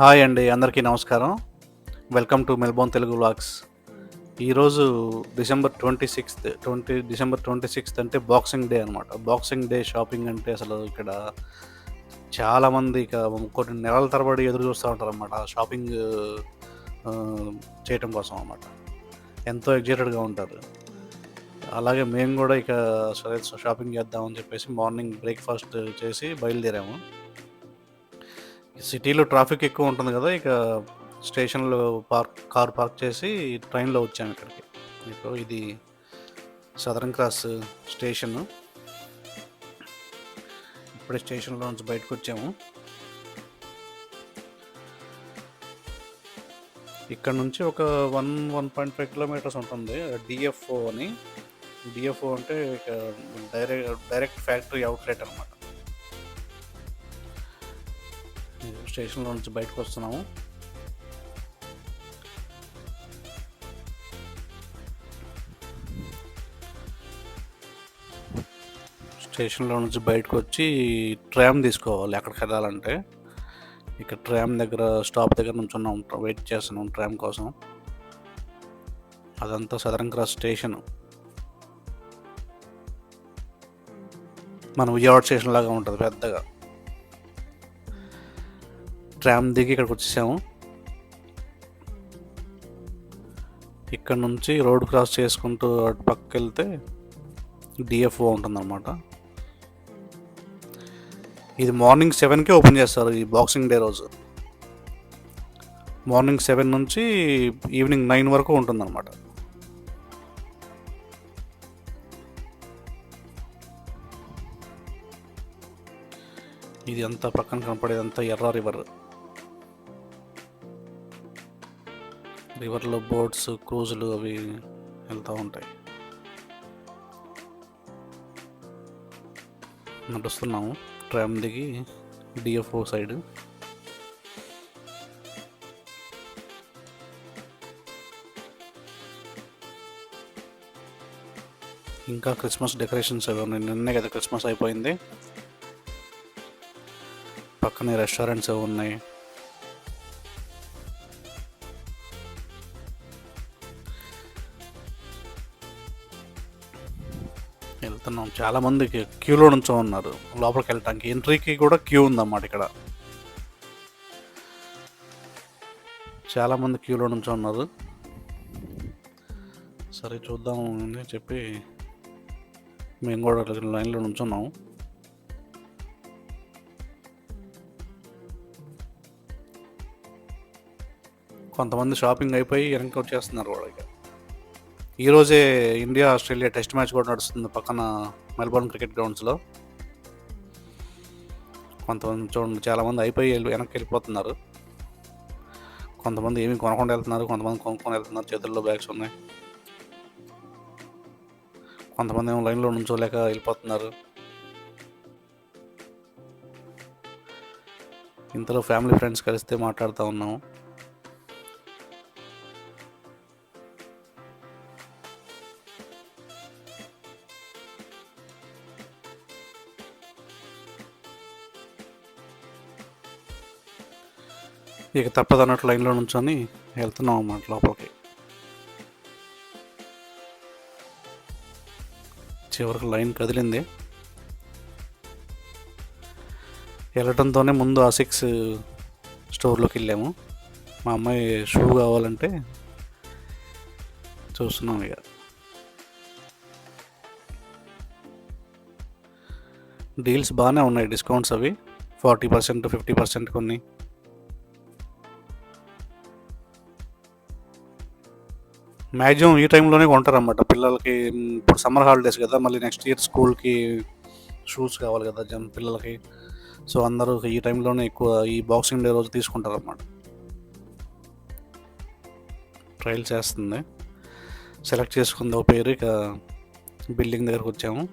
Hi అండి అందరికీ నమస్కారం. Welcome to Melbourne Telugu vlogs. ఈరోజు December twenty sixth twenty December twenty sixth అంటే బాక్సింగ్ డే అనమాట బాక్సింగ్ డే షాపింగ్ అంటే అసలు ఇక్కడ చాలామంది ఇక కొన్ని నెలల తరబడి ఎదురు చూస్తూ ఉంటారు అనమాట షాపింగ్ చేయటం కోసం అనమాట ఎంతో ఎగ్జైటెడ్గా ఉంటారు. అలాగే మేము కూడా ఇక సరే షాపింగ్ చేద్దామని చెప్పేసి మార్నింగ్ బ్రేక్ఫాస్ట్ చేసి బయలుదేరాము. సిటీలో ట్రాఫిక్ ఎక్కువ ఉంటుంది కదా ఇక స్టేషన్లో పార్క్ కార్ పార్క్ చేసి ట్రైన్లో వచ్చాము ఇక్కడికి. ఇప్పుడు ఇది సదరన్ క్రాస్ స్టేషన్. ఇప్పుడే స్టేషన్లో నుంచి బయటకు వచ్చాము. ఇక్కడ నుంచి ఒక one one point five kilometres ఉంటుంది డిఎఫ్ఓ అని. డిఎఫ్ఓ అంటే ఇక డైరెక్ట్ డైరెక్ట్ ఫ్యాక్టరీ అవుట్లెట్ అనమాట స్టేషన్లో నుంచి బయటకు వస్తున్నాము. స్టేషన్లో నుంచి బయటకు వచ్చి ట్రామ్ తీసుకోవాలి ఎక్కడికి వెళ్ళాలంటే. ఇక్కడ ట్రామ్ దగ్గర స్టాప్ దగ్గర నుంచి ఉన్నాం వెయిట్ చేస్తున్నాం ట్రామ్ కోసం. అదంతా సదరన్ క్రాస్ స్టేషన్. మన విజయవాడ స్టేషన్ లాగా ఉంటుంది పెద్దగా. ట్రామ్ దిగి ఇక్కడికి వచ్చేసాము. ఇక్కడ నుంచి రోడ్ క్రాస్ చేసుకుంటూ అటు పక్కకి వెళ్తే డిఎఫ్ఓ ఉంటుందన్నమాట. ఇది మార్నింగ్ సెవెన్కే ఓపెన్ చేస్తారు ఈ బాక్సింగ్ డే రోజు. మార్నింగ్ సెవెన్ నుంచి ఈవినింగ్ నైన్ వరకు ఉంటుందన్నమాట. ఇది అంతా పక్కన కనపడేది అంతా ఎర్ర రివర్. రివర్లో బోట్స్ క్రూజులు అవి వెళ్తూ ఉంటాయి. నడుస్తున్నాము. ట్రామ్ దిగి డిఎఫ్ఓ సైడ్. ఇంకా క్రిస్మస్ డెకరేషన్స్ అవి ఉన్నాయి. నిన్నే కదా క్రిస్మస్ అయిపోయింది. పక్కనే రెస్టారెంట్స్ అవి ఉన్నాయి. చాలామంది క్యూలో నుంచో ఉన్నారు. లోపలికి వెళ్ళటానికి ఎంట్రీకి కూడా క్యూ ఉందన్నమాట ఇక్కడ. చాలామంది క్యూలో నుంచో ఉన్నారు. సరే చూద్దాం అని చెప్పి మేము కూడా లైన్లో నుంచున్నాము కొంతమంది షాపింగ్ అయిపోయి వెనక్కి వచ్చేస్తున్నారు వాళ్ళకి. ఈరోజే ఇండియా ఆస్ట్రేలియా టెస్ట్ మ్యాచ్ కూడా నడుస్తుంది పక్కన మెల్బోర్న్ క్రికెట్ గ్రౌండ్స్లో. కొంతమంది చూడండి చాలామంది అయిపోయి వెళ్ళి- వెనక్కి వెళ్ళిపోతున్నారు. కొంతమంది ఏమి కొనకుండా వెళ్తున్నారు కొంతమంది కొనుక్కొని వెళ్తున్నారు చేతుల్లో బ్యాగ్స్ ఉన్నాయి. కొంతమంది ఏమో లైన్లో నుంచోలేక వెళ్ళిపోతున్నారు. ఇంతలో ఫ్యామిలీ ఫ్రెండ్స్ కలిస్తే మాట్లాడుతూ ఉన్నాము. ఇక తప్పదు అన్నట్టు లైన్లో నుంచొని వెళ్తున్నాం అన్నమాట లోపలికి. చివరికి లైన్ కదిలింది. వెళ్ళటంతోనే ముందు ఆ సిక్స్ స్టోర్లోకి వెళ్ళాము. మా అమ్మాయి షూ కావాలంటే చూస్తున్నాం ఇక. డీల్స్ బాగానే ఉన్నాయి డిస్కౌంట్స్ అవి. ఫార్టీ పర్సెంట్ ఫిఫ్టీ పర్సెంట్ కొన్ని. మ్యాక్సిమం ఈ టైంలోనే కొంటారన్నమాట. పిల్లలకి ఇప్పుడు సమ్మర్ హాలిడేస్ కదా మళ్ళీ నెక్స్ట్ ఇయర్ స్కూల్కి షూస్ కావాలి కదా జన్ పిల్లలకి. సో అందరూ ఈ టైంలోనే ఎక్కువ ఈ బాక్సింగ్ డే రోజు తీసుకుంటారన్నమాట. ట్రయల్ చేస్తుంది. సెలెక్ట్ చేసుకుంది ఓ పేరు ఇక బిల్డింగ్ దగ్గరకు వచ్చాము.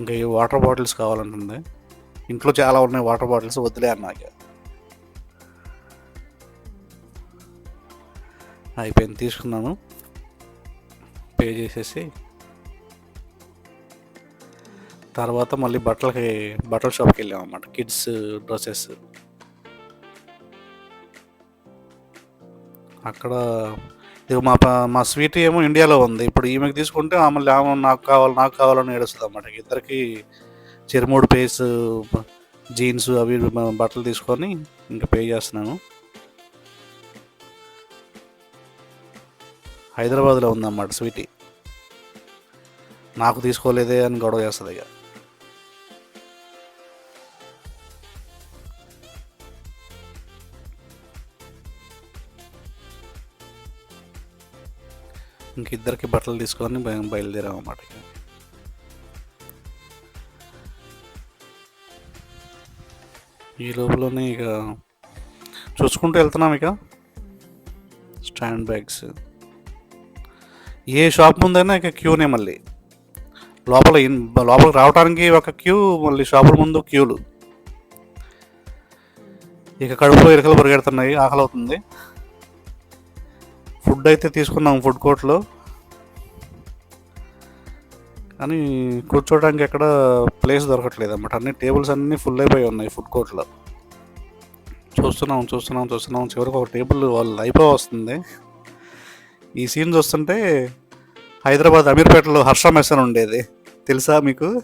ఇంకా ఈ వాటర్ బాటిల్స్ కావాలంటుంది. ఇంట్లో చాలా ఉన్నాయి వాటర్ బాటిల్స్ వదిలే అన్నాక అయిపోయింది. తీసుకున్నాను. పే చేసేసి తర్వాత మళ్ళీ బట్టలకి బట్టల షాప్కి వెళ్ళాం అన్నమాట. Kids dresses. అక్కడ ఇక మా మా స్వీట్ ఏమో ఇండియాలో ఉంది. ఇప్పుడు ఈమెకి తీసుకుంటే ఆమె ఆమె నాకు కావాలి నాకు కావాలని ఏడుస్తుంది అన్నమాట. ఇద్దరికి చిరుమూడు పేస్ జీన్స్ అవి బట్టలు తీసుకొని ఇంకా పే చేస్తున్నాను. హైదరాబాద్లో ఉందన్నమాట స్వీటీ. నాకు తీసుకోలేదే అని గొడవ చేస్తుంది ఇక ఇంక ఇద్దరికి బట్టలు తీసుకొని బయ- బయలుదేరాం అన్నమాట ఇక. ఈ లోపలనే ఇక చూసుకుంటూ వెళ్తున్నాం ఇక. Stand bags. ఏ షాప్ ముందైనా ఇక క్యూనే మళ్ళీ. లోపల ఇన్ లోపలికి రావడానికి ఒక క్యూ మళ్ళీ షాపుల ముందు క్యూలు. ఇక కడుపులో ఇరకలు పరిగెడుతున్నాయి ఆకలి అవుతుంది ఫుడ్ అయితే తీసుకున్నాం ఫుడ్ కోర్ట్లో. కానీ కూర్చోవడానికి ఎక్కడ ప్లేస్ దొరకట్లేదు అన్నమాట అన్ని టేబుల్స్ అన్నీ ఫుల్ అయిపోయి ఉన్నాయి ఫుడ్ కోర్ట్లో. చూస్తున్నాం చూస్తున్నాం చూస్తున్నాం. చివరికి ఒక టేబుల్ వాళ్ళు అయిపో వస్తుంది. ఈ సీన్ చూస్తుంటే హైదరాబాద్ అమీర్పేటలో హర్ష మెస్ అని ఉండేది. తెలుసా మీకు?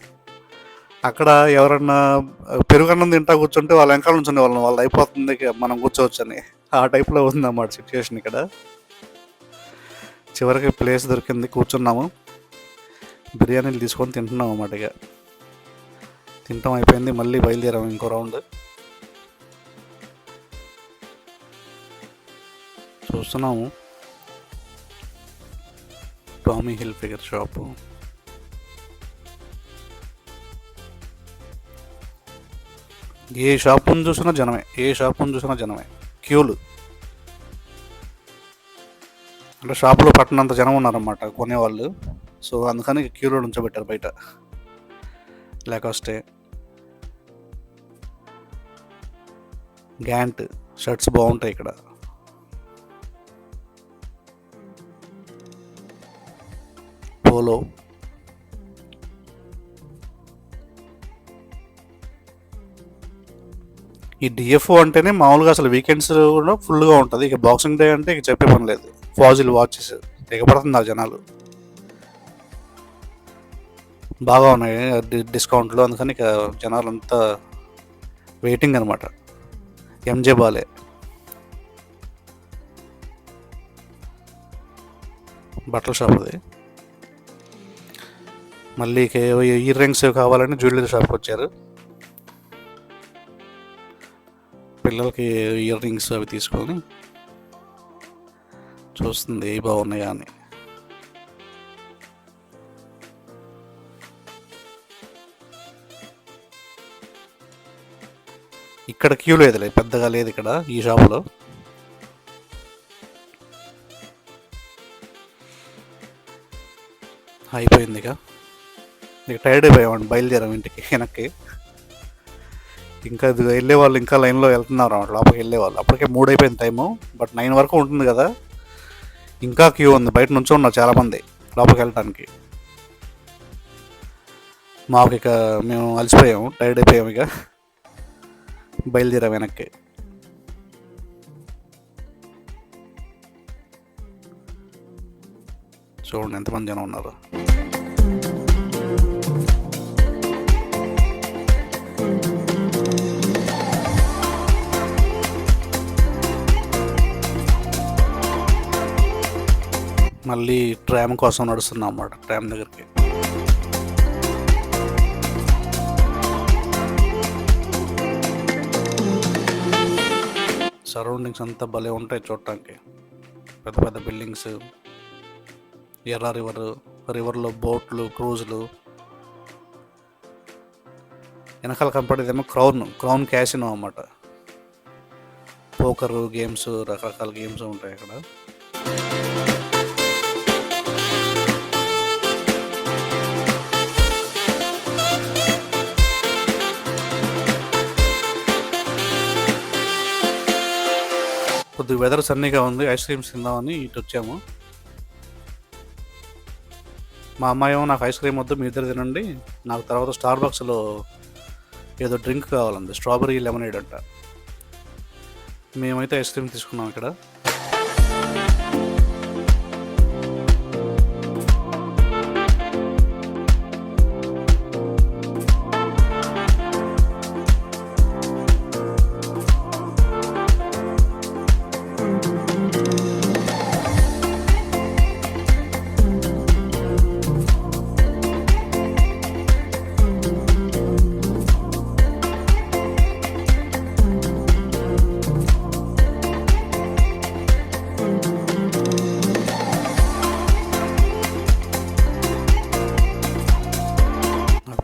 అక్కడ ఎవరన్నా పెరుగన్నం తింటా కూర్చుంటే వాళ్ళ వెనకాల నుంచి వాళ్ళని వాళ్ళు అయిపోతుంది ఇక మనం కూర్చోవచ్చని. ఆ టైప్లో ఉందన్నమాట సిచ్యువేషన్ ఇక్కడ. చివరికి ప్లేస్ దొరికింది కూర్చున్నాము. బిర్యానీలు తీసుకొని తింటున్నాం అన్నమాట ఇక. తింటాం అయిపోయింది. మళ్ళీ బయలుదేరాము ఇంకో రౌండ్. చూస్తున్నాము. టామీ హిల్ ఫిగర్ షాపు ఏ షాపును చూసినా జనమే ఏ షాపును చూసినా జనమే. క్యూలు. అంటే షాపులో పట్టినంత జనం ఉన్నారన్నమాట కొనేవాళ్ళు. సో అందుకని క్యూలో ఉంచబెట్టారు బయట. లేకొస్తే గ్యాంట్ షర్ట్స్ బాగుంటాయి ఇక్కడ. పోలో ఈ డిఎఫ్ఓ అంటేనే మామూలుగా అసలు వీకెండ్స్ కూడా ఫుల్గా ఉంటుంది. ఇక బాక్సింగ్ డే అంటే ఇక చెప్పే పని లేదు. ఫాజిల్ వాచెస్ దిగబడుతున్నారు జనాలు. బాగా ఉన్నాయి. డిస్కౌంట్లు అందుకని ఇక జనాలు అంతా వెయిటింగ్ అనమాట ఎంజే బాలే బట్టల షాప్ అది. మళ్ళీ ఇయర్ రింగ్స్ కావాలని జ్యువెలరీ షాప్కి వచ్చారు. పిల్లలకి ఇయర్ రింగ్స్ అవి తీసుకొని చూస్తుంది ఏ బాగున్నాయా అని. ఇక్కడ క్యూ లేదులే పెద్దగా లేదు ఇక్కడ ఈ షాపులో. అయిపోయింది నీకు టైర్డ్ అయిపోయామండి బయలుదేరాం ఇంటికి వెనక్కి. ఇంకా వెళ్ళే వాళ్ళు ఇంకా లైన్లో వెళ్తున్నారు అన్నమాట లోపలికి వెళ్ళే వాళ్ళు. అప్పటికే మూడు అయిపోయింది టైము బట్ నైన్ వరకు ఉంటుంది కదా. ఇంకా క్యూ ఉంది బయట నుంచో ఉన్నారు చాలామంది లోపలికి వెళ్ళటానికి. మాకు ఇక మేము అలసిపోయాము టైర్డ్ అయిపోయాము ఇక. బయలుదేరాం వెనక్కి. చూడండి ఎంతమంది జనం ఉన్నారు. మళ్ళీ ట్రామ్ కోసం నడుస్తున్నాం అన్నమాట ట్రామ్ దగ్గరికి. సరౌండింగ్స్ అంతా భలే ఉంటాయి చూడటానికి పెద్ద పెద్ద బిల్డింగ్స్ ఎర్ర రివర్ రివర్లో బోట్లు క్రూజులు. వెనకాల కనపడేదేమో క్రౌన్ క్రౌన్ క్యాసినో అన్నమాట. పోకరు గేమ్స్ రకరకాల గేమ్స్ ఉంటాయి అక్కడ. కొద్దిగా వెదర్ సన్నీగా ఉంది ఐస్ క్రీమ్స్ తిందామని ఇటు వచ్చాము. మా అమ్మాయి ఏమో నాకు ఐస్ క్రీమ్ వద్దు మీ ఇద్దరు తినండి. నాకు తర్వాత స్టార్ బాక్స్లో ఏదో డ్రింక్ కావాలండి స్ట్రాబెరీ లెమనేడ్ అంట. మేమైతే ఐస్ క్రీమ్ తీసుకున్నాం ఇక్కడ.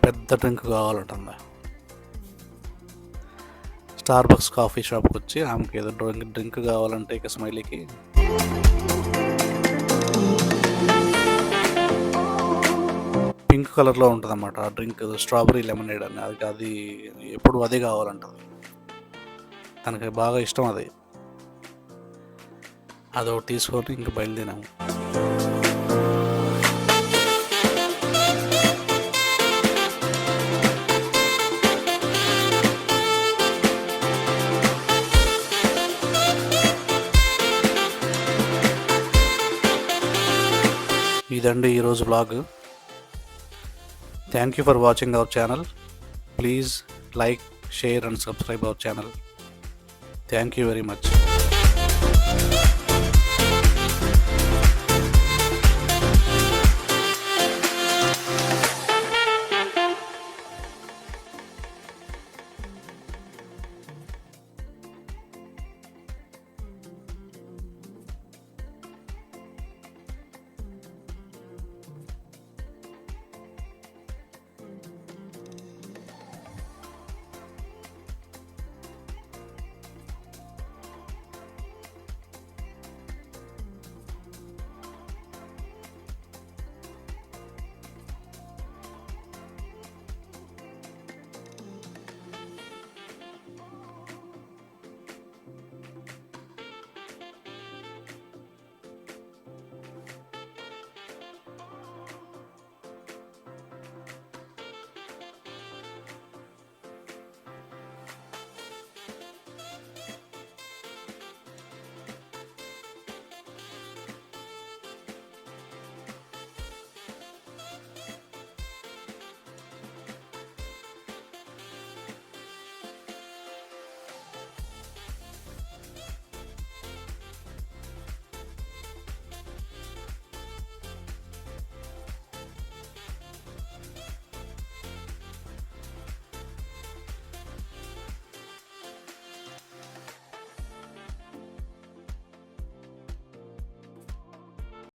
పెద్ద డ్రింక్ కావాలంటుంది? స్టార్ బక్స్ కాఫీ షాప్కి వచ్చి ఆమెకి ఏదో డ్రింక్ డ్రింక్ కావాలంటే ఇక స్మైలీకి. పింక్ కలర్లో ఉంటుంది అన్నమాట ఆ డ్రింక్ స్ట్రాబెరీ లెమనేడ్ అని. అది అది ఎప్పుడు అదే కావాలంటుంది. తనకి బాగా ఇష్టం అది. అదొకటి తీసుకొని ఇంక బయలుదేరాము. ఇదండి ఈరోజు blog thank you for watching our channel please like share and subscribe our channel thank you very much